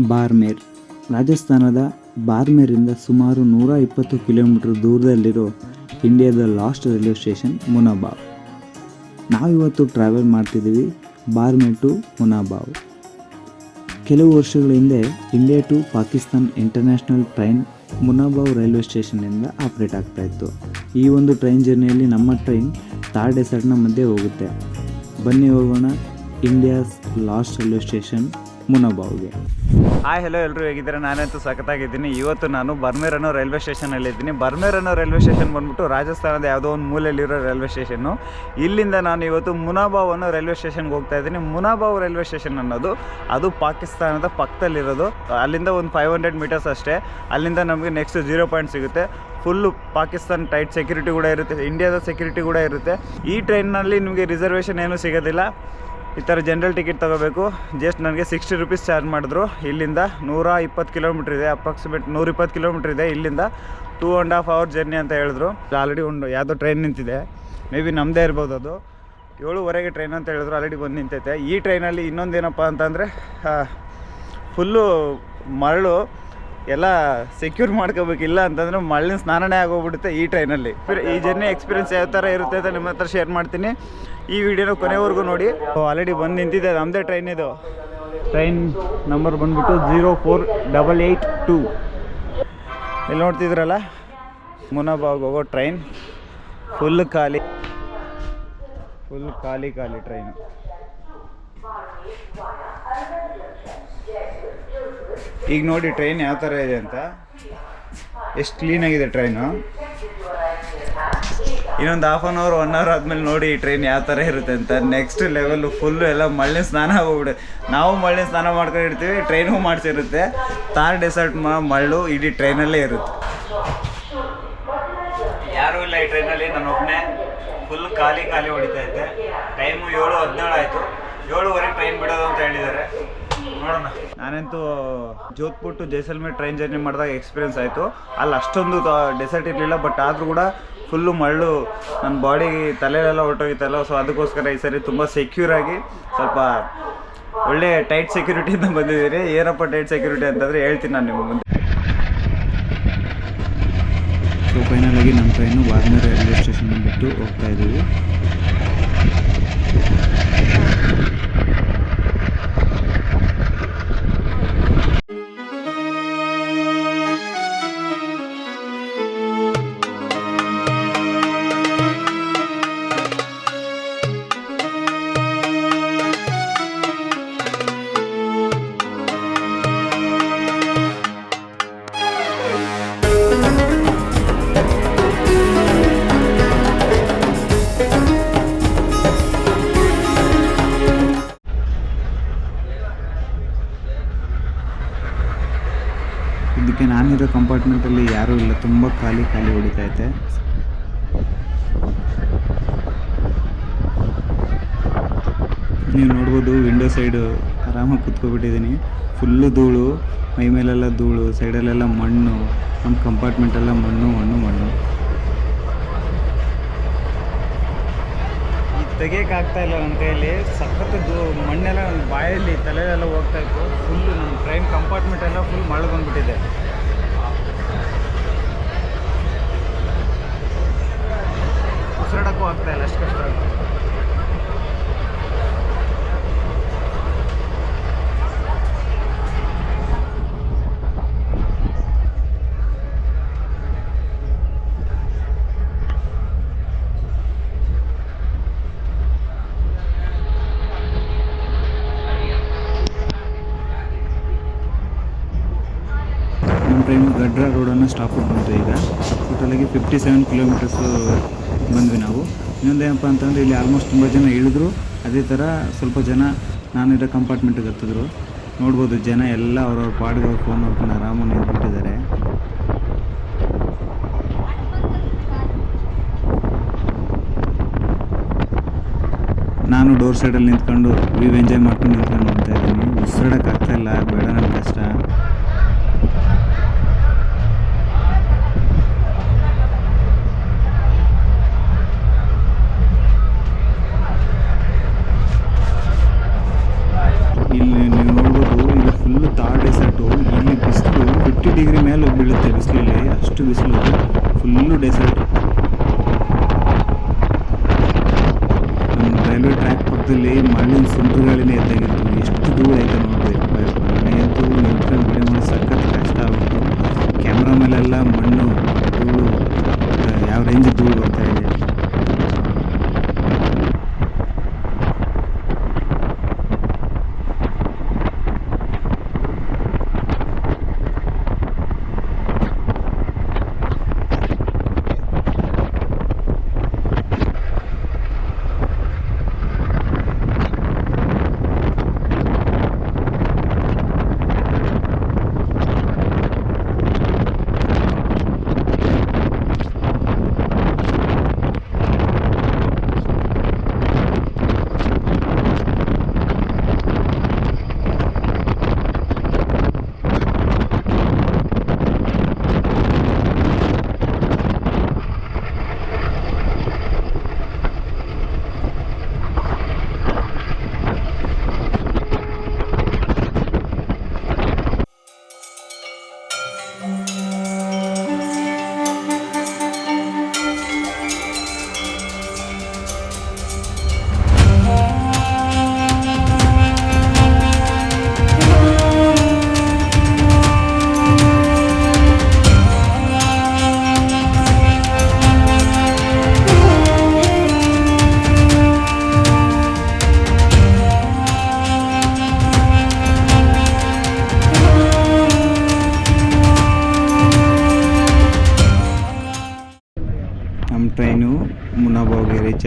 ಬಾರ್ಮೇರ್. ರಾಜಸ್ಥಾನದ ಬಾರ್ಮೇರಿಂದ ಸುಮಾರು ನೂರ ಇಪ್ಪತ್ತು ಕಿಲೋಮೀಟರ್ ದೂರದಲ್ಲಿರೋ ಇಂಡಿಯಾದ ಲಾಸ್ಟ್ ರೈಲ್ವೆ ಸ್ಟೇಷನ್ ಮುನಾಬಾವ್. ನಾವಿವತ್ತು ಟ್ರಾವೆಲ್ ಮಾಡ್ತಿದ್ದೀವಿ ಬಾರ್ಮೇರ್ ಟು ಮುನಾಬಾವ್. ಕೆಲವು ವರ್ಷಗಳ ಹಿಂದೆ India to Pakistan international train Munabao railway ಸ್ಟೇಷನ್ನಿಂದ operate ಆಗ್ತಾ ಇತ್ತು. ಈ ಒಂದು ಟ್ರೈನ್ ಜರ್ನಿಯಲ್ಲಿ ನಮ್ಮ ಟ್ರೈನ್ ತಾರ್ ಡೆಸರ್ಟ್ನ ಮಧ್ಯೆ ಹೋಗುತ್ತೆ. ಬನ್ನಿ ಹೋಗೋಣ ಇಂಡಿಯಾಸ್ ಲಾಸ್ಟ್ ರೈಲ್ವೆ ಸ್ಟೇಷನ್ ಮುನಾಬಾವ್ಗೆ. ಹಾಯ್ ಹಲೋ ಎಲ್ಲರೂ ಹೇಗಿದ್ದಾರೆ? ನಾನಂತೂ ಸಖತ್ತಾಗಿದ್ದೀನಿ. ಇವತ್ತು ನಾನು ಬರ್ಮೇರ್ ಅನ್ನೋ ರೈಲ್ವೆ ಸ್ಟೇಷನಲ್ಲಿ ಇದ್ದೀನಿ. ಬರ್ಮೇರ್ ಅನ್ನೋ ರೈಲ್ವೆ ಸ್ಟೇಷನ್ ಬಂದ್ಬಿಟ್ಟು ರಾಜಸ್ಥಾನದ ಯಾವುದೋ ಒಂದು ಮೂಲೆಯಲ್ಲಿರೋ ರೈಲ್ವೆ ಸ್ಟೇಷನ್ನು. ಇಲ್ಲಿಂದ ನಾನು ಇವತ್ತು ಮುನಾಬಾವ್ ಅನ್ನೋ ರೈಲ್ವೆ ಸ್ಟೇಷನ್ಗೆ ಹೋಗ್ತಾ ಇದ್ದೀನಿ. ಮುನಾಬಾವ್ ರೈಲ್ವೆ ಸ್ಟೇಷನ್ ಅನ್ನೋದು, ಅದು ಪಾಕಿಸ್ತಾನದ ಪಕ್ಕದಲ್ಲಿರೋದು. ಅಲ್ಲಿಂದ ಒಂದು ಫೈವ್ ಹಂಡ್ರೆಡ್ ಮೀಟರ್ಸ್ ಅಷ್ಟೇ. ಅಲ್ಲಿಂದ ನಮಗೆ ನೆಕ್ಸ್ಟ್ ಜೀರೋ ಪಾಯಿಂಟ್ ಸಿಗುತ್ತೆ. ಫುಲ್ಲು ಪಾಕಿಸ್ತಾನ್ ಟೈಟ್ ಸೆಕ್ಯೂರಿಟಿ ಕೂಡ ಇರುತ್ತೆ. ಇಂಡಿಯಾದ ಸೆಕ್ಯೂರಿಟಿ ಕೂಡ ಇರುತ್ತೆ. ಈ ಟ್ರೈನ್ನಲ್ಲಿ ನಿಮಗೆ ರಿಸರ್ವೇಷನ್ ಏನೂ ಸಿಗೋದಿಲ್ಲ. ಈ ಥರ ಜನರಲ್ ಟಿಕೆಟ್ ತೊಗೋಬೇಕು. ಜಸ್ಟ್ ನನಗೆ ಸಿಕ್ಸ್ಟಿ ರುಪೀಸ್ ಚಾರ್ಜ್ ಮಾಡಿದ್ರು. ಇಲ್ಲಿಂದ ನೂರ ಇಪ್ಪತ್ತು ಕಿಲೋಮೀಟ್ರ್ ಇದೆ ಅಪ್ರಾಕ್ಸಿಮೇಟ್ ನೂರ ಇಪ್ಪತ್ತು ಕಿಲೋಮೀಟ್ರ್ ಇದೆ. ಇಲ್ಲಿಂದ two and half hour journey ಅಂತ ಹೇಳಿದ್ರು. ಆಲ್ರೆಡಿ ಒಂದು ಯಾವುದೋ ಟ್ರೈನ್ ನಿಂತಿದೆ. ಮೇ ಬಿ ನಮ್ಮದೇ ಇರ್ಬೋದು ಅದು. ಏಳುವರೆಗೆ ಟ್ರೈನ್ ಅಂತ ಹೇಳಿದ್ರು ಆಲ್ರೆಡಿ ಬಂದು ನಿಂತೈತೆ. ಈ ಟ್ರೈನಲ್ಲಿ ಇನ್ನೊಂದೇನಪ್ಪ ಅಂತಂದರೆ ಫುಲ್ಲು ಮರಳು ಎಲ್ಲ ಸೆಕ್ಯೂರ್ ಮಾಡ್ಕೋಬೇಕಿಲ್ಲ ಅಂತಂದ್ರೆ ಮಳ್ಳಿನ ಸ್ನಾನನೇ ಆಗೋಗ್ಬಿಡುತ್ತೆ ಈ ಟ್ರೈನಲ್ಲಿ ಈ ಜರ್ನಿ ಎಕ್ಸ್ಪೀರಿಯನ್ಸ್ ಯಾವ ಥರ ಇರುತ್ತೆ ಅಂತ ನಿಮ್ಮ ಹತ್ರ ಶೇರ್ ಮಾಡ್ತೀನಿ. ಈ ವಿಡಿಯೋನ ಕೊನೆವರೆಗೂ ನೋಡಿ. ಆಲ್ರೆಡಿ ಬಂದು ನಿಂತಿದೆ ನಮ್ಮದೇ ಟ್ರೈನ್ ಇದು. ಟ್ರೈನ್ ನಂಬರ್ ಬಂದ್ಬಿಟ್ಟು zero four double eight two ಇಲ್ಲಿ ನೋಡ್ತಿದ್ರಲ್ಲ ಮುನಾಬಾಗ್ ಹೋಗೋ ಟ್ರೈನ್ ಫುಲ್ ಖಾಲಿ. ಫುಲ್ ಖಾಲಿ ಖಾಲಿ ಟ್ರೈನು ಈಗ ನೋಡಿ ಟ್ರೈನ್ ಯಾವ ಥರ ಇದೆ ಅಂತ. ಎಷ್ಟು ಕ್ಲೀನಾಗಿದೆ ಟ್ರೈನು ಇನ್ನೊಂದು half an hour one hour ಆದಮೇಲೆ ನೋಡಿ ಈ ಟ್ರೈನ್ ಯಾವ ಥರ ಇರುತ್ತೆ ಅಂತ. ನೆಕ್ಸ್ಟ್ ಲೆವೆಲ್ಲು ಫುಲ್ಲು ಎಲ್ಲ ಮಳ್ಳಿನ ಸ್ನಾನ ಆಗೋಗ್ಬಿಡು ನಾವು ಮಳ್ಳಿನ ಸ್ನಾನ ಮಾಡ್ಕೊಂಡಿರ್ತೀವಿ ಟ್ರೈನು ಮಾಡಿಸಿರುತ್ತೆ. ತಾರ್ ಡೆಸರ್ಟ್ ಮಳ್ಳು ಇಡೀ ಟ್ರೈನಲ್ಲೇ ಇರುತ್ತೆ. ಯಾರೂ ಇಲ್ಲ ಈ ಟ್ರೈನಲ್ಲಿ ನಾನು ಒಬ್ಬನೇ ಫುಲ್ ಖಾಲಿ ಖಾಲಿ ಹೊಡಿತಾ ಇದ್ದೆ. ಟೈಮು ಏಳು ಹದಿನೇಳು ಆಯಿತು. ಏಳುವರೆಗೆ ಟ್ರೈನ್ ಬಿಡೋದು ಅಂತ ಹೇಳಿದ್ದಾರೆ. ನೋಡೋಣ ನಾನಂತೂ Jodhpur to Jaisalmer train journey ಮಾಡಿದಾಗ ಎಕ್ಸ್ಪೀರಿಯನ್ಸ್ ಆಯಿತು. ಅಲ್ಲಿ ಅಷ್ಟೊಂದು ಡೆಸರ್ಟ್ ಇರಲಿಲ್ಲ ಬಟ್ ಆದರೂ ಕೂಡ ಫುಲ್ಲು ಮರಳು ನನ್ನ ಬಾಡಿ ತಲೆಯೆಲ್ಲ ಹೊರಟೋಗಿತ್ತಲ್ಲ ಸೊ ಅದಕ್ಕೋಸ್ಕರ ಈ ಸರಿ ತುಂಬ ಸೆಕ್ಯೂರಾಗಿ ಸ್ವಲ್ಪ ಒಳ್ಳೆ ಟೈಟ್ ಸೆಕ್ಯೂರಿಟಿಯಿಂದ ಬಂದಿದ್ದೀರಿ. ಏನಪ್ಪ ಟೈಟ್ ಸೆಕ್ಯೂರಿಟಿ ಅಂತಂದರೆ ಹೇಳ್ತೀನಿ ನಾನು ನಿಮ್ಮ ಮುಂದೆ. ಸೊ ಫೈನಲ್ ಆಗಿ ನಮ್ಮ ಟ್ರೈನು ಬಾರ್ಮೇರ್ ರೈಲ್ವೆ ಸ್ಟೇಷನ್ ಬಿಟ್ಟು ಹೋಗ್ತಾ ಇದ್ದೀವಿ. ಕಂಪಾರ್ಟ್ಮೆಂಟಲ್ಲಿ ಯಾರೂ ಇಲ್ಲ. ತುಂಬ ಖಾಲಿ ಖಾಲಿ ಹೊಡಿತೈತೆ ನೀವು ನೋಡ್ಬೋದು ವಿಂಡೋ ಸೈಡು ಆರಾಮಾಗಿ ಕುತ್ಕೊಬಿಟ್ಟಿದ್ದೀನಿ. ಫುಲ್ಲು ಧೂಳು, ಮೈ ಮೇಲೆಲ್ಲ ಧೂಳು, ಸೈಡಲ್ಲೆಲ್ಲ ಮಣ್ಣು, ನಮ್ಮ ಕಂಪಾರ್ಟ್ಮೆಂಟೆಲ್ಲ ಮಣ್ಣು ಮಣ್ಣು ಮಣ್ಣು. ತೆಗಿಯೋಕ್ಕಾಗ್ತಾ ಇಲ್ಲ ನನ್ನ ಕೈಯಲ್ಲಿ. ಸಖತ್ತು ಮಣ್ಣೆಲ್ಲ ನನ್ನ ಬಾಯಲ್ಲಿ ತಲೆಯೆಲ್ಲ ಹೋಗ್ತಾ ಇತ್ತು. ಫುಲ್ಲು ನಮ್ಮ ಟ್ರೈನ್ ಕಂಪಾರ್ಟ್ಮೆಂಟೆಲ್ಲ ಫುಲ್ ಮಳೆ ಬಂದ್ಬಿಟ್ಟಿದೆ. kohteelle, ಗಡ್ರಾ ರೋಡನ್ನು ಸ್ಟಾಪ್ ಬಂತು ಈಗ ಟೋಟಲಾಗಿ ಫಿಫ್ಟಿ ಸೆವೆನ್ ಕಿಲೋಮೀಟರ್ಸು ಬಂದ್ವಿ ನಾವು. ಇನ್ನೊಂದೇನಪ್ಪ ಅಂತಂದರೆ ಇಲ್ಲಿ ಆಲ್ಮೋಸ್ಟ್ ತುಂಬ ಜನ ಇಳಿದ್ರು. ಅದೇ ಥರ ಸ್ವಲ್ಪ ಜನ ನಾನಿರೋ ಕಂಪಾರ್ಟ್ಮೆಂಟಿಗೆ ಹತ್ತಿದ್ರು. ನೋಡ್ಬೋದು ಜನ ಎಲ್ಲ ಅವ್ರವ್ರ ಪಾಡಿಗೆ ಅವ್ರ ಫೋನ್ ನೋಡ್ಕೊಂಡು ಆರಾಮಾಗಿ ನಿಂತ್ಬಿಟ್ಟಿದ್ದಾರೆ. ನಾನು ಡೋರ್ ಸೈಡಲ್ಲಿ ನಿಂತ್ಕೊಂಡು ವ್ಯೂ ಎಂಜಾಯ್ ಮಾಡ್ಕೊಂಡು ನಿಂತ್ಕೊಂಡು ನೋಡ್ತಾ ಇದ್ದೀನಿ. ಉಸಿರಾಡೋಕ್ಕಾಗ್ತಾ ಇಲ್ಲ, ಬೇಡ ನನ್ನ ಕಷ್ಟ ಇಲ್ಲಿ ನೀವು ನೋಡ್ಬೋದು ಇದು ಫುಲ್ಲು ತಾರ್ ಡೆಸರ್ಟ್ ಡಿಗ್ರಿ ಮೇಲೆ ಬೀಳುತ್ತೆ ಬಿಸಿಲಲ್ಲಿ ಅಷ್ಟು ಬಿಸಿಲು ಫುಲ್ಲು ಡೆಸರ್ಟ್ ನಮ್ಮ ರೈಲ್ವೆ ಟ್ರ್ಯಾಕ್ ಪಕ್ಕದಲ್ಲಿ ಮಣ್ಣಿನ ಸುಂಟು ಗಾಳಿನೇ ಎದ್ದಾಗಿತ್ತು ಎಷ್ಟು ದೂರ ಐತೆ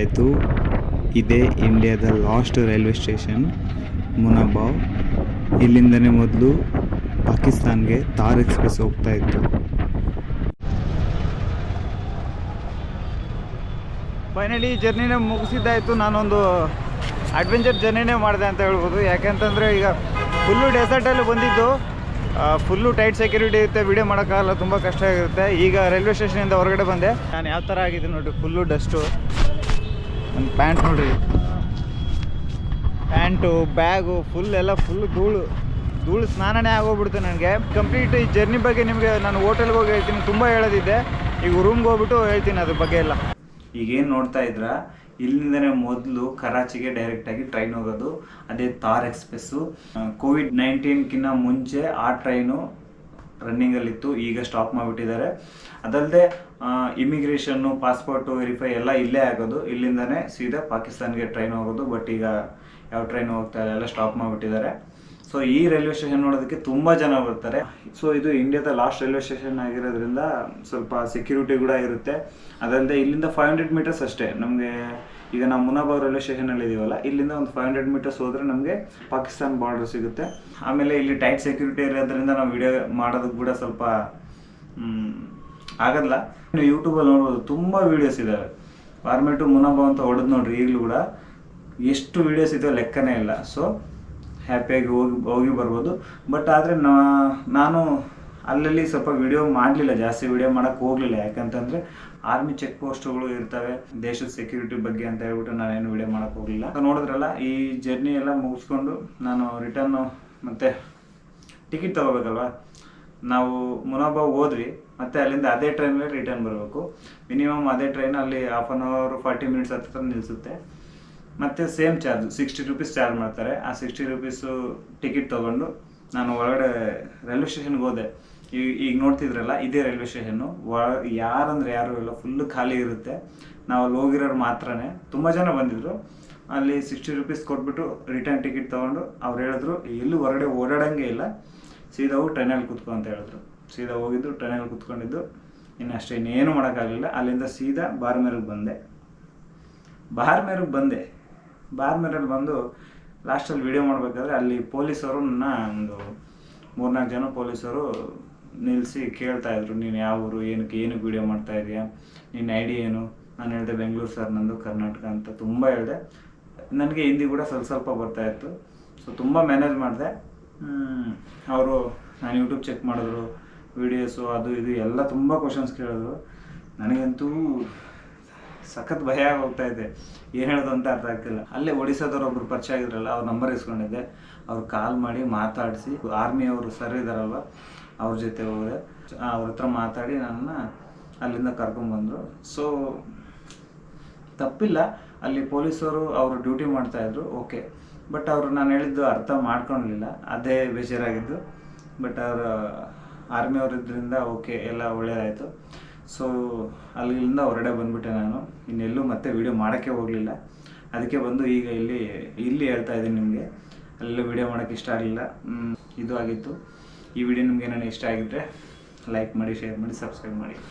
ಆಯಿತು ಇದೇ ಇಂಡಿಯಾದ ಲಾಸ್ಟ್ ರೈಲ್ವೆ ಸ್ಟೇಷನ್, ಮುನಾಬಾವ್. ಇಲ್ಲಿಂದನೇ ಮೊದಲು ಪಾಕಿಸ್ತಾನ್ಗೆ ತಾರ್ ಎಕ್ಸ್ಪ್ರೆಸ್ ಹೋಗ್ತಾ ಇತ್ತು. ಫೈನಲಿ ಜರ್ನಿನೇ ಮುಗಿಸಿದ್ದಾಯಿತು. ನಾನೊಂದು ಅಡ್ವೆಂಚರ್ ಜರ್ನಿನೇ ಮಾಡಿದೆ ಅಂತ ಹೇಳ್ಬೋದು. ಯಾಕೆಂತಂದರೆ ಈಗ ಫುಲ್ಲು ಡೆಸರ್ಟಲ್ಲಿ ಬಂದಿದ್ದು ಫುಲ್ಲು ಟೈಟ್ ಸೆಕ್ಯೂರಿಟಿ ಇರುತ್ತೆ, ವಿಡಿಯೋ ಮಾಡೋಕ್ಕಾಗಲ್ಲ, ತುಂಬ ಕಷ್ಟ ಆಗಿರುತ್ತೆ. ಈಗ ರೈಲ್ವೆ ಸ್ಟೇಷನಿಂದ ಹೊರಗಡೆ ಬಂದೆ. ನಾನು ಯಾವ ಥರ ಆಗಿದೆ ನೋಡಿ, ಫುಲ್ಲು ಡಸ್ಟು. ನನ್ನ ಪ್ಯಾಂಟ್ ನೋಡ್ರಿ. ಪ್ಯಾಂಟು, ಬ್ಯಾಗು ಫುಲ್ ಎಲ್ಲ ಫುಲ್ ಧೂಳು. ಧೂಳು ಸ್ನಾನನೇ ಆಗೋಗ್ಬಿಡ್ತು ನನಗೆ. ಕಂಪ್ಲೀಟ್ ಈ ಜರ್ನಿ ಬಗ್ಗೆ ನಿಮಗೆ ನಾನು ಹೋಟೆಲ್ಗೆ ಹೋಗಿ ಹೇಳ್ತೀನಿ, ತುಂಬ ಹೇಳೋದಿದೆ ಈಗ ರೂಮ್ಗೆ ಹೋಗ್ಬಿಟ್ಟು ಹೇಳ್ತೀನಿ ಅದ್ರ ಬಗ್ಗೆ ಎಲ್ಲ. ಈಗೇನು ನೋಡ್ತಾ ಇದ್ರ? ಇಲ್ಲಿಂದನೇ ಮೊದಲು ಕರಾಚಿಗೆ ಡೈರೆಕ್ಟಾಗಿ ಟ್ರೈನ್ ಹೋಗೋದು. ಅದೇ ತಾರ್ ಎಕ್ಸ್ಪ್ರೆಸ್ಸು ಕೋವಿಡ್ ನೈನ್ಟೀನ್ಕಿನ್ನ ಮುಂಚೆ ಆ ಟ್ರೈನು ರನ್ನಿಂಗಲ್ಲಿತ್ತು ಈಗ ಸ್ಟಾಪ್ ಮಾಡಿಬಿಟ್ಟಿದ್ದಾರೆ. ಅದಲ್ಲದೆ ಇಮಿಗ್ರೇಷನ್ನು ಪಾಸ್ಪೋರ್ಟು ವೆರಿಫೈ ಎಲ್ಲ ಇಲ್ಲೇ ಆಗೋದು. ಇಲ್ಲಿಂದನೇ ಸೀದಾ ಪಾಕಿಸ್ತಾನ್ಗೆ ಟ್ರೈನ್ ಹೋಗೋದು. ಬಟ್ ಈಗ ಯಾವ ಟ್ರೈನ್ ಹೋಗ್ತಾ ಇಲ್ಲ ಸ್ಟಾಪ್ ಮಾಡಿಬಿಟ್ಟಿದ್ದಾರೆ. ಸೊ ಈ ರೈಲ್ವೆ ಸ್ಟೇಷನ್ ನೋಡೋದಕ್ಕೆ ತುಂಬ ಜನ ಬರ್ತಾರೆ. ಸೊ ಇದು ಇಂಡಿಯಾದ ಲಾಸ್ಟ್ ರೈಲ್ವೆ ಸ್ಟೇಷನ್ ಆಗಿರೋದ್ರಿಂದ ಸ್ವಲ್ಪ ಸೆಕ್ಯೂರಿಟಿ ಕೂಡ ಇರುತ್ತೆ. ಅದಲ್ಲದೆ ಇಲ್ಲಿಂದ ಫೈವ್ ಹಂಡ್ರೆಡ್ ಮೀಟರ್ಸ್ ಅಷ್ಟೇ. ನಮಗೆ ಈಗ ನಾವು ಮುನಾಬಾವ್ ರೈಲ್ವೆ ಸ್ಟೇಷನಲ್ಲಿ ಇದೀವಲ್ಲ, ಇಲ್ಲಿಂದ ಒಂದು ಫೈವ್ ಹಂಡ್ರೆಡ್ ಮೀಟರ್ಸ್ ಹೋದರೆ ನಮಗೆ ಪಾಕಿಸ್ತಾನ್ ಬಾರ್ಡರ್ ಸಿಗುತ್ತೆ. ಆಮೇಲೆ ಇಲ್ಲಿ ಟೈಟ್ ಸೆಕ್ಯೂರಿಟಿ ಇರೋದ್ರಿಂದ ನಾವು ವಿಡಿಯೋ ಮಾಡೋದಕ್ಕೆ ಕೂಡ ಸ್ವಲ್ಪ ಆಗಲ್ಲ. ನೀವು ಯೂಟ್ಯೂಬಲ್ಲಿ ನೋಡ್ಬೋದು, ತುಂಬ ವೀಡಿಯೋಸ್ ಇದ್ದಾವೆ ಫಾರ್ಮೇಟು ಮುನಾಬಾವ್ ಅಂತ ಹೊಡೆದು ನೋಡ್ರಿ, ಈಗಲೂ ಕೂಡ ಎಷ್ಟು ವೀಡಿಯೋಸ್ ಇದೆಯೋ ಲೆಕ್ಕನೇ ಇಲ್ಲ. ಸೊ ಹ್ಯಾಪಿಯಾಗಿ ಹೋಗಿ ಹೋಗಿ ಬರ್ಬೋದು. ಬಟ್ ಆದರೆ ನಾನು ಅಲ್ಲಲ್ಲಿ ಸ್ವಲ್ಪ ವಿಡಿಯೋ ಮಾಡಲಿಲ್ಲ, ಜಾಸ್ತಿ ವಿಡಿಯೋ ಮಾಡೋಕ್ಕೆ ಹೋಗಲಿಲ್ಲ. ಯಾಕಂತಂದರೆ ಆರ್ಮಿ ಚೆಕ್ ಪೋಸ್ಟ್ಗಳು ಇರ್ತವೆ, ದೇಶದ ಸೆಕ್ಯೂರಿಟಿ ಬಗ್ಗೆ ಅಂತ ಹೇಳ್ಬಿಟ್ಟು ನಾನೇನು ವಿಡಿಯೋ ಮಾಡೋಕ್ಕೆ ಹೋಗಲಿಲ್ಲ. ನೋಡಿದ್ರಲ್ಲ, ಈ ಜರ್ನಿ ಎಲ್ಲ ಮುಗಿಸ್ಕೊಂಡು ನಾನು ರಿಟರ್ನು ಮತ್ತು ಟಿಕೆಟ್ ತೊಗೋಬೇಕಲ್ವ? ನಾವು ಮುನಾಬಾವ್ ಹೋದ್ವಿ. ಮತ್ತೆ ಅಲ್ಲಿಂದ ಅದೇ ಟ್ರೈನಲ್ಲಿ ರಿಟರ್ನ್ ಬರಬೇಕು. ಮಿನಿಮಮ್ ಅದೇ ಟ್ರೈನ್ ಅಲ್ಲಿ half an hour forty minutes ಹತ್ರ ನಿಲ್ಲಿಸುತ್ತೆ ಮತ್ತೆ same charge sixty rupees charge ಮಾಡ್ತಾರೆ. ಆ ಸಿಕ್ಸ್ಟಿ ರುಪೀಸು ಟಿಕೆಟ್ ತೊಗೊಂಡು ನಾನು ಒಳಗಡೆ ರೈಲ್ವೆ ಸ್ಟೇಷನ್ಗೆ ಹೋದೆ. ಈಗ ಈಗ ನೋಡ್ತಿದ್ರಲ್ಲ, ಇದೇ ರೈಲ್ವೆ ಸ್ಟೇಷನ್ನು ಒಳ, ಯಾರಂದ್ರೆ ಯಾರು ಇಲ್ಲ ಫುಲ್ ಖಾಲಿ ಇರುತ್ತೆ. ನಾವು ಅಲ್ಲಿ ಹೋಗಿರೋರು ಮಾತ್ರನೇ. ತುಂಬ ಜನ ಬಂದಿದ್ರು. ಅಲ್ಲಿ ಸಿಕ್ಸ್ಟಿ ರುಪೀಸ್ ಕೊಟ್ಬಿಟ್ಟು ರಿಟರ್ನ್ ಟಿಕೆಟ್ ತೊಗೊಂಡು ಅವ್ರು ಹೇಳಿದ್ರು ಎಲ್ಲೂ ಹೊರಗಡೆ ಓಡಾಡಂಗೆ ಇಲ್ಲ. ಸೀದಾ ಟ್ರೈನಲ್ಲಿ ಕೂತ್ಕೊ ಅಂತ ಹೇಳಿದ್ರು. ಸೀದಾ ಹೋಗಿದ್ದು ಟ್ರೈನಲ್ಲಿ ಕುತ್ಕೊಂಡಿದ್ದು. ಇನ್ನು ಅಷ್ಟೇ ಇನ್ನೇನು ಮಾಡೋಕ್ಕಾಗಲಿಲ್ಲ. ಅಲ್ಲಿಂದ ಸೀದಾ ಬಾರ್ಮೇರಿಗೆ ಬಂದೆ. ಬಾರ್ಮೇರಿಗೆ ಬಂದೆ. ಬಾರ್ಮೇರಲ್ಲಿ ಬಂದು ಲಾಸ್ಟಲ್ಲಿ ವಿಡಿಯೋ ಮಾಡಬೇಕಾದ್ರೆ ಅಲ್ಲಿ ಪೊಲೀಸರು ನನ್ನ ಒಂದು ಮೂರ್ನಾಲ್ಕು ಜನ ಪೊಲೀಸರು ನಿಲ್ಲಿಸಿ ಕೇಳ್ತಾ ಇದ್ರು. ನೀನು ಯಾವ ಊರು, ಏನಕ್ಕೆ ಏನಕ್ಕೆ ವಿಡಿಯೋ ಮಾಡ್ತಾ ಇದೀಯಾ? ನಿನ್ನ ಐಡಿ ಏನು? ನಾನು ಹೇಳಿದೆ ಬೆಂಗಳೂರು ಸರ್ ನಂದು ಕರ್ನಾಟಕ ಅಂತ ತುಂಬ ಹೇಳಿದೆ. ನನಗೆ ಹಿಂದಿ ಕೂಡ ಸ್ವಲ್ಪ ಸ್ವಲ್ಪ ಬರ್ತಾಯಿತ್ತು ಸೊ ತುಂಬ ಮ್ಯಾನೇಜ್ ಮಾಡಿದೆ. ಅವರು ನಾನು ಯೂಟ್ಯೂಬ್ ಚೆಕ್ ಮಾಡಿದ್ರು. ವೀಡಿಯೋಸು ಅದು ಇದು ಎಲ್ಲ ತುಂಬ ಕ್ವಶನ್ಸ್ ಕೇಳೋದು ನನಗಂತೂ ಸಖತ್ ಭಯ ಹೋಗ್ತಾ ಇದೆ. ಏನು ಹೇಳೋದು ಅಂತ ಅರ್ಥ ಆಗ್ತಿಲ್ಲ. ಅಲ್ಲೇ ಒಡಿಸ್ಸಾದವ್ರು ಒಬ್ರು ಪರಿಚಯ ಆಗಿದ್ರಲ್ಲ ಅವ್ರ ನಂಬರ್ ಇಸ್ಕೊಂಡಿದ್ದೆ. ಅವ್ರು ಕಾಲ್ ಮಾಡಿ ಮಾತಾಡಿಸಿ ಆರ್ಮಿಯವರು ಸರ್ ಇದಾರಲ್ವ, ಅವ್ರ ಜೊತೆ ಹೋದೆ. ಅವ್ರ ಹತ್ರ ಮಾತಾಡಿ ನನ್ನ ಅಲ್ಲಿಂದ ಕರ್ಕೊಂಬಂದರು ಸೊ ತಪ್ಪಿಲ್ಲ. ಅಲ್ಲಿ ಪೊಲೀಸರು ಅವರು ಡ್ಯೂಟಿ ಮಾಡ್ತಾಯಿದ್ರು ಓಕೆ ಬಟ್ ಅವರು ನಾನು ಹೇಳಿದ್ದು ಅರ್ಥ ಮಾಡ್ಕೊಳ್ಲಿಲ್ಲ ಅದೇ ಬೇಜಾರಾಗಿದ್ದು. ಬಟ್ ಅವರು ಆರ್ಮಿ ಇದ್ರಿಂದ ಓಕೆ, ಎಲ್ಲ ಒಳ್ಳೆಯದಾಯಿತು ಸೊ ಅಲ್ಲಿಂದ ಹೊರಗಡೆ ಬಂದ್ಬಿಟ್ಟೆ ನಾನು. ಇನ್ನೆಲ್ಲೂ ಮತ್ತೆ ವಿಡಿಯೋ ಮಾಡೋಕ್ಕೆ ಹೋಗಲಿಲ್ಲ. ಅದಕ್ಕೆ ಬಂದು ಈಗ ಇಲ್ಲಿ ಇಲ್ಲಿ ಹೇಳ್ತಾ ಇದ್ದೀನಿ ನಿಮಗೆ. ಅಲ್ಲೆಲ್ಲ ವೀಡಿಯೋ ಮಾಡೋಕ್ಕೆ ಇಷ್ಟ ಆಗಲಿಲ್ಲ. ಇದು ಆಗಿತ್ತು. ಈ ವಿಡಿಯೋ ನಿಮ್ಗೆ ಏನಾದ್ರು ಇಷ್ಟ ಆಗಿದ್ದರೆ ಲೈಕ್ ಮಾಡಿ ಶೇರ್ ಮಾಡಿ ಸಬ್ಸ್ಕ್ರೈಬ್ ಮಾಡಿ.